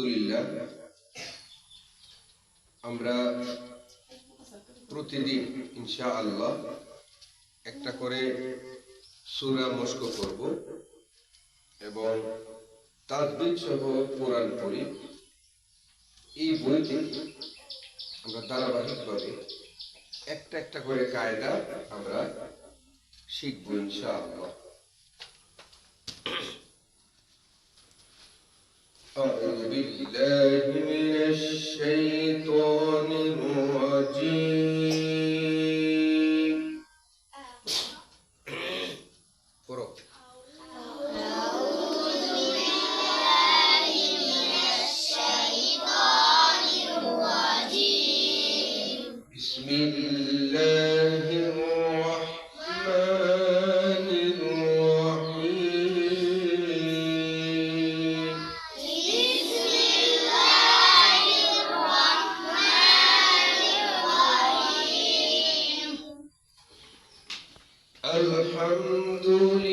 আলহামদুলিল্লাহ, আমরা প্রতিদিন ইনশা আল্লাহ একটা করে সুরা মস্ক করব এবং তাজবিদ সহ কোরআন পড়ি। এই বইটি আমরা ধারাবাহিকভাবে একটা একটা করে কায়দা আমরা শিখব ইনশা আল্লাহ أعوذ بالله من الشيطان الرجيم قرأ بسم الله الحمد لله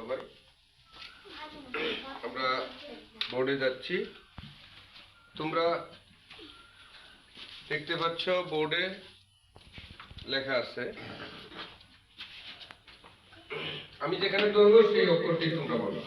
সবাই আমরা বোর্ডে যাচ্ছি। তোমরা দেখতে পাচ্ছ বোর্ডে লেখা আছে। আমি যেখানে ধরবো সেই অক্ষরটি তোমরা বলো।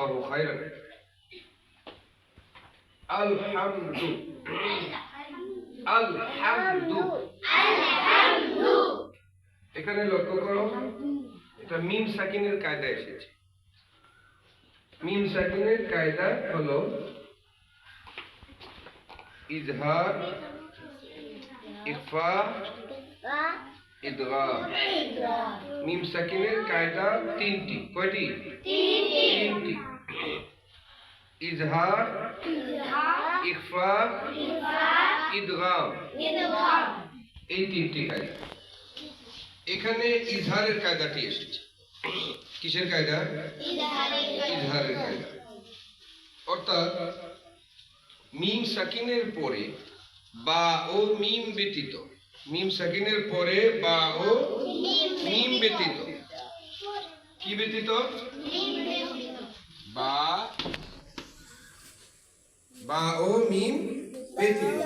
الله خيرا الحمد الحمد এখানে লক্ষ্য করো এটা মিম সাকিনের কায়দা এসেছে মিম সাকিনের কায়দা হলো ইজহার ইফা ইদগাম মিম সাকিনের কায়দা তিনটি কয়টি তিনটি ইজহার ইখফা ইদগাম এই তিনটি কায়দা। এখানে ইজহারের কায়দাটি এসেছে। কিসের কায়দা? ইজহারের কায়দা। অর্থাৎ মিম সাকিনের পরে বা ও মিম ব্যতীত। মিম সাকিনের পরে বা ও মিম ব্যতীত। কি ব্যতীত বা বা ও মিম ব্যতীত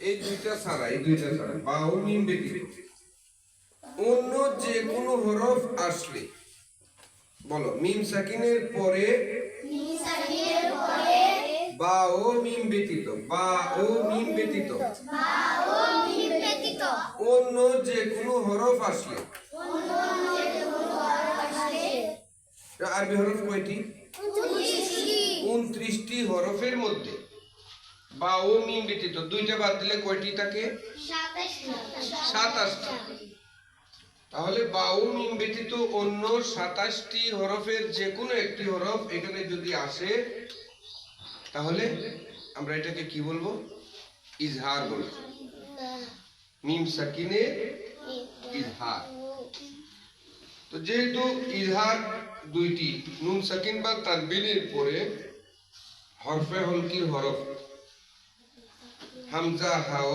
এই দুইটা ছাড়া এই দুইটা ছাড়া। বা ও মিম ব্যতীত অন্য যে কোনো হরফ আসলে বলো মিম সাকিনের পরে বা ও মিম ব্যতীত বা ও মিম ব্যতীত। অন্য যে কোনো হরফ আসলে। আরবি হরফ কয়টি? উনত্রিশটি হরফের মধ্যে। বা ও মিম ব্যতীত দুইটা বাদ দিলে কয়টি থাকে? সাতাশটি। তাহলে বাউ মিম ব্যতীত অন্য সাতাশটি হরফের যে কোনো একটি হরফ এখানে যদি আসে, তাহলে আমরা এটাকে কি বলব? ইজহার বলব। মিম সাকিনে ইজহার। তো যেহেতু ইজহার দুইটি, নুন সাকিন বা তানবিনের পরে হরফে হলকির হরফ। হামজা হাও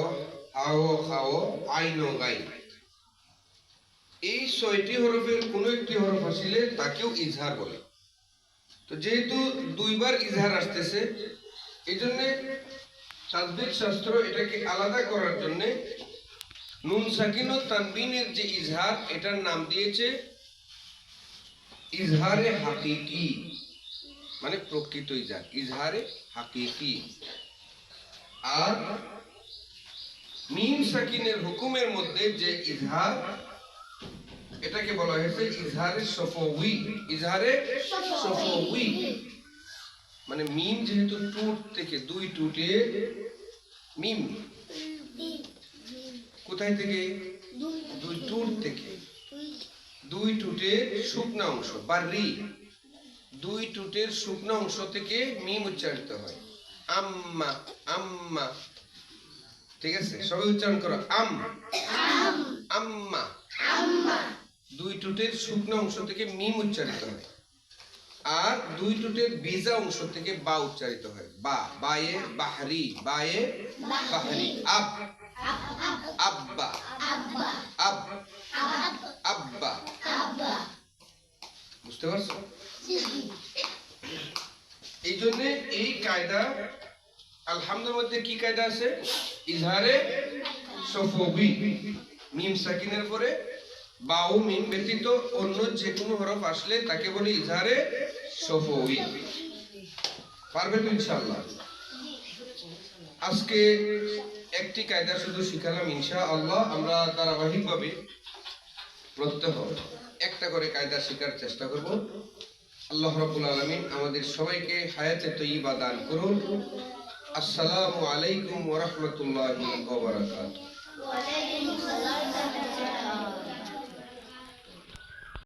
হাও খাও, আইনো গাই এই ছয়টি হরফের কোনো একটি হরফ আসিলে তাকেও ইজহার বলে। তো যেহেতু দুইবার ইজহার আসতেছে এই জন্য তাজবিদ শাস্ত্র এটাকে আলাদা করার জন্য নুন সাকিন ও তানবিনের যে ইজহার, এটার নাম দিয়েছে ইজহারে হাকিকি। মানে প্রকৃত ইজহার ইজহারে হাকিকি। আর মিম সাকিনের হুকুমের মধ্যে যে ইজহার, এটাকে বলা হয়েছে ইজহারে সফউই ইজহারে সফউই মানে মিম যেহেতু টুট থেকে দুই টুটে, মিম। কোথায় থেকে? দুই টুট থেকে। দুই টুটে শুকনা অংশ বা দুই টুটের শুকনো অংশ থেকে মিম উচ্চারিত হয়। আম্মা আম্মা। ঠিক আছে? সবাই উচ্চারণ করো। আম। আম্মা। দুই টুটের শুকনো অংশ থেকে মিম উচ্চারিত হয়। আর দুই টুটের বিজা অংশ থেকে বা উচ্চারিত হয়। বা, বায়ে বাহারি বায়ে বাহারি। আব। আব্বা। আব। আব্বা। বুঝতে পারছ এই জন্য এই কায়দা? আলহামদুর মধ্যে কি কায়দা আছে? ইজহারে সফবি। মিম সাকিনের পরে বাউ, মিম ব্যতীত অন্য যে কোনো হরফ আসলে তাকে বলে ইজহারে সফবি। তো ইনশাআল্লাহ? আজকে একটি কায়দা শুধু শিখালাম ইনশা আল্লাহ আমরা ধারাবাহিকভাবে প্রত্যহ একটা করে কায়দা শেখার চেষ্টা করব। আল্লাহ রবুল আলমিন আমাদের সবাইকে হায়াতে তৈয়বা দান করুন। আসসালামু আলাইকুম ওরহমতুল্লাহ রাহমাতুল্লাহি